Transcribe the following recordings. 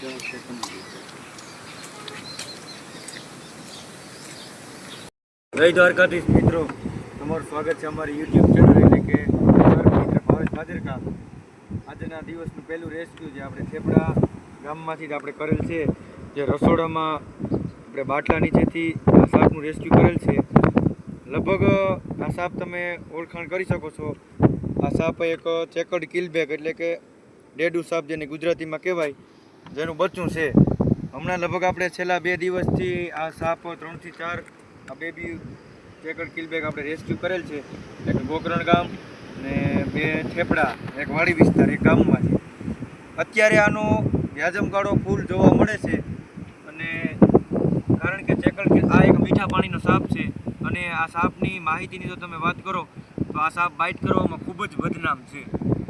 જય દ્વારકાધીશ મિત્રો. તમારું સ્વાગત છે અમારી યુટ્યુબ ચેનલ એટલે કે ભાવેશ ભાદરકા આજના દિવસનું પહેલું રેસ્ક્યુ જે આપણે થેપડા ગામમાંથી જ આપણે કરેલ છે. જે રસોડામાં આપણે બાટલા નીચેથી આ સાપનું રેસ્ક્યુ કરેલ છે. લગભગ આ સાપ તમે ઓળખાણ કરી શકો છો. આ સાપ એક ચેકડ કિલબેગ એટલે કે ડેડુ સાપ જેને ગુજરાતીમાં કહેવાય. જેનું બચ્ચું છે. હમણાં લગભગ આપણે છેલ્લા બે દિવસથી આ સાપ ત્રણથી ચાર, આ બેબી ચેકડ કિલબેગ આપણે રેસ્ક્યુ કરેલ છે. એક ગોકરણ ગામ ને બે થેપડા એક વાડી વિસ્તાર, એક ગામમાંથી અત્યારે આનો વ્યાજમગાળો ફૂલ જોવા મળે છે અને કારણ કે ચેકડ આ એક મીઠા પાણીનો સાપ છે અને આ સાપની માહિતીની જો તમે વાત કરો, તો આ સાપ બાઇટ કરવામાં ખૂબ જ બદનામ છે.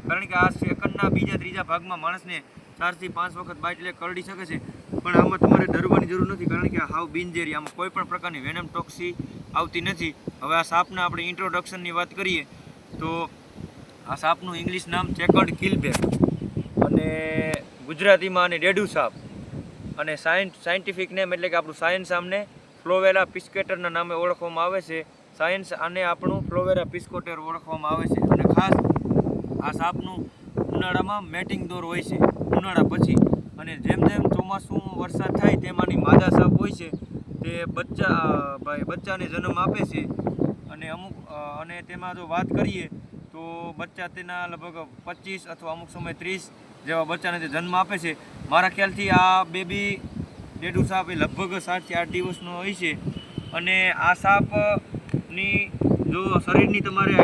કારણ કે આ સેકન્ડના બીજા ત્રીજા ભાગમાં માણસને ચારથી પાંચ વખત બાઇટ લે, કરડી શકે છે. પણ આમાં તમારે ડરવાની જરૂર નથી, કારણ કે હાવ બિનઝેરી આમાં કોઈ પણ પ્રકારની વેનમ ટોક્સી આવતી નથી. હવે આ સાપના આપણે ઇન્ટ્રોડક્શનની વાત કરીએ, તો આ સાપનું ઇંગ્લિશ નામ ચેકડ કિલબેક અને ગુજરાતીમાં આને ડેડુ સાપ. અને સાયન્સ સાયન્ટિફિક નેમ એટલે કે આપણું સાયન્સ આમને ફ્લોવેરા પિસ્કેટરના નામે ઓળખવામાં આવે છે. સાયન્સ આને આપણું ફ્લોવેરા પિસ્કોટેર ઓળખવામાં આવે છે. અને ખાસ આ સાપનું ઉનાળામાં મેટિંગ દોર હોય છે, ઉનાળા પછી. અને જેમ જેમ ચોમાસું વરસાદ થાય તેમાંની માદા સાપ હોય છે, તે બચ્ચા ભાઈ, બચ્ચાને જન્મ આપે છે. અને અમુક અને તેમાં જો વાત કરીએ, તો બચ્ચા તેના લગભગ પચીસ અથવા અમુક સમય ત્રીસ જેવા બચ્ચાને તે જન્મ આપે છે. મારા ખ્યાલથી આ બેબી ડેડુ સાપ એ લગભગ સાતથી આઠ દિવસનો હોય છે. અને આ સાપની જો શરીરની તમારે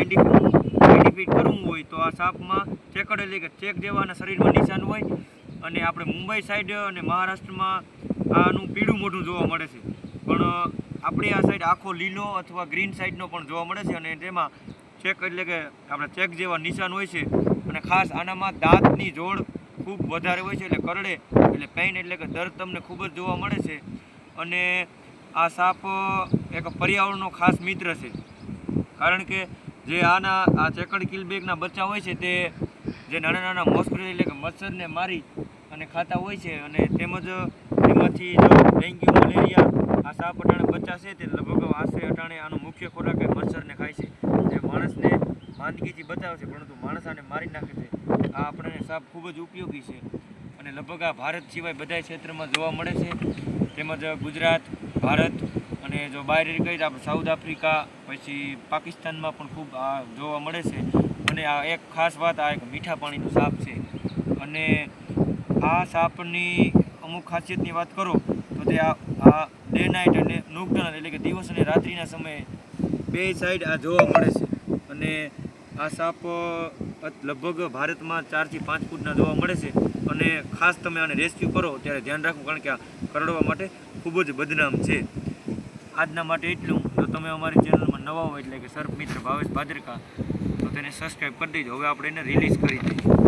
આઈડેન્ટિફાઈ કરવું હોય તો આ સાપમાં ચેકડ એટલે કે ચેક જેવાના શરીરમાં નિશાન હોય અને આપણે મુંબઈ સાઈડ અને મહારાષ્ટ્રમાં આનું પીળું મોઢું જોવા મળે છે. પણ આપણી આ સાઈડ આખો લીલો અથવા ગ્રીન સાઈડનો પણ જોવા મળે છે અને તેમાં ચેક એટલે કે આપણે ચેક જેવા નિશાન હોય છે અને ખાસ આનામાં દાંતની જોડ ખૂબ વધારે હોય છે એટલે કરડે એટલે પેઇન એટલે કે દર્દ તમને ખૂબ જ જોવા મળે છે. અને આ સાપ એક પર્યાવરણનો ખાસ મિત્ર છે. કારણ કે જે આના, આ ચેકડ કિલબેગના બચ્ચા હોય છે તે જે નાના નાના મોસ્કરી એટલે કે મચ્છરને મારી અને ખાતા હોય છે અને તેમજ તેમાંથી જો ડેન્ગ્યુ, મલેરિયા, આ સાપ અટાણે બચ્ચા છે તે લગભગ આશરે અટાણે આનો મુખ્ય ખોરાક એ મચ્છરને ખાય છે. જે માણસને માંદગીથી બચાવે છે, પરંતુ માણસ આને મારી નાખે છે. આ આપણને સાપ ખૂબ જ ઉપયોગી છે અને લગભગ આ ભારત સિવાય બધા ક્ષેત્રમાં જોવા મળે છે. તેમજ ગુજરાત, ભારત અને જો બહાર કહીએ આપણે સાઉથ આફ્રિકા, પછી પાકિસ્તાનમાં પણ ખૂબ આ જોવા મળે છે. અને આ એક ખાસ વાત, આ એક મીઠા પાણીનો સાપ છે. અને આ સાપની અમુક ખાસિયતની વાત કરો, તો તે આ ડે નાઇટ અને નુકટર્ન એટલે કે દિવસ અને રાત્રિના સમયે બે સાઈડ આ જોવા મળે છે. અને આ સાપ લગભગ ભારતમાં ચારથી પાંચ ફૂટના જોવા મળે છે. અને ખાસ તમે આને રેસ્ક્યુ કરો, ત્યારે ધ્યાન રાખવું કારણ કે આ કરડવા માટે ખૂબ જ બદનામ છે. આજના માટે એટલું. તો તમે અમારી ચેનલમાં નવા હોય એટલે કે સર્પ મિત્ર ભાવેશ ભાદરકા, તો તેને સબસ્ક્રાઈબ કરી દેજો. હવે આપણે એને રિલીઝ કરી દઈએ